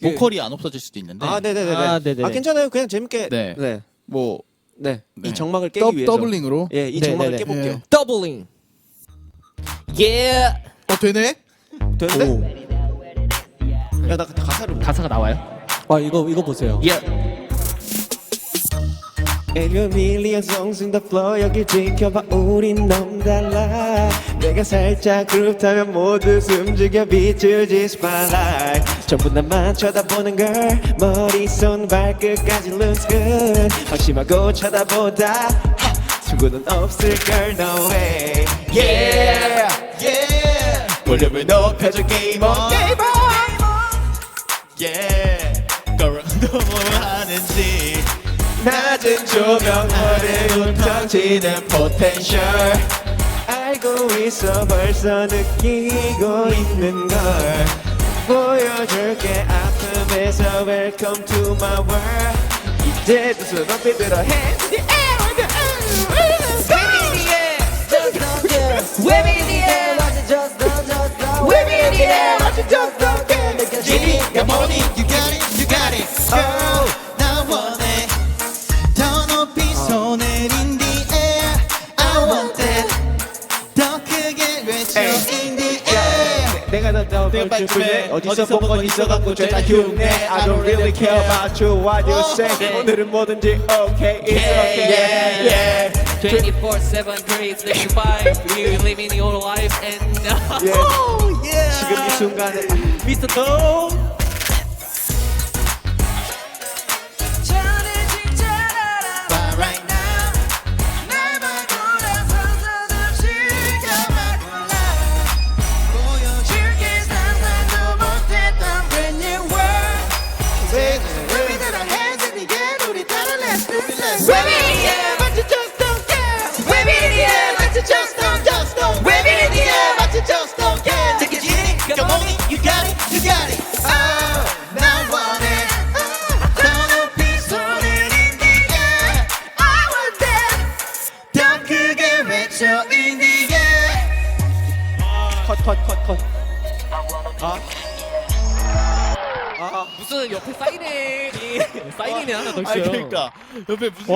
그- 보컬이 안 없어질 수도 있는데 아, 네네네. 아, 아, 네네네. 괜찮아요. 그냥 재밌게. 네. 네. 뭐 네. 네. 이 정막을 깨기 더, 위해서. 더블링으로. 예, 이 네, 정막을 네, 네. 깨볼게요. 예. 더블링. 예. 어 되네. 되는데? 야, 나 그때 가사를 못. 가사가 나와요? 아 이거 이거 보세요. 예. And your million 여길 지켜봐. 우린 너무 달라. 내가 살짝 그룹 타면 모두 숨죽여 비추지 spotlight. 전부 나만 쳐다보는 걸 머리 손 발끝까지 looks good. 방심하고 쳐다보다 하! 친구는 없을걸 no way. Yeah yeah. 볼륨을 높여줘 게이머 게이머 yeah. 그걸 너무 하는지 낮은 조명 아래 흩어지는 포텐셜 알고 있어 벌써 느끼고 있는 걸. 보여줄게 아픔에서 Welcome to my world. 이제 두손 높이 들어 Hands in the air 내가 더 줄뿐에 빨리 어디서 본건 있어갖고 죄다 흉내 I don't really care about you what you say 오늘은 뭐든지 okay it's okay yeah yeah 24/7 365 We living your life and yeah 지금 이 순간에 Mr. Dome Baby that our hands in the air 우리 따라 let's do this Wave in the air but you just don't care Wave in the air but you just don't just don't Wave in the air but you just don't care 느껴지니 come on you got it you got it oh 나 원해 더 높이 손을 in the air I want that 더 크게 외쳐 컷컷컷컷 무슨 옆에 사이렌이 사이렌이 하나 더아 있어요. 그러니까 옆에 무슨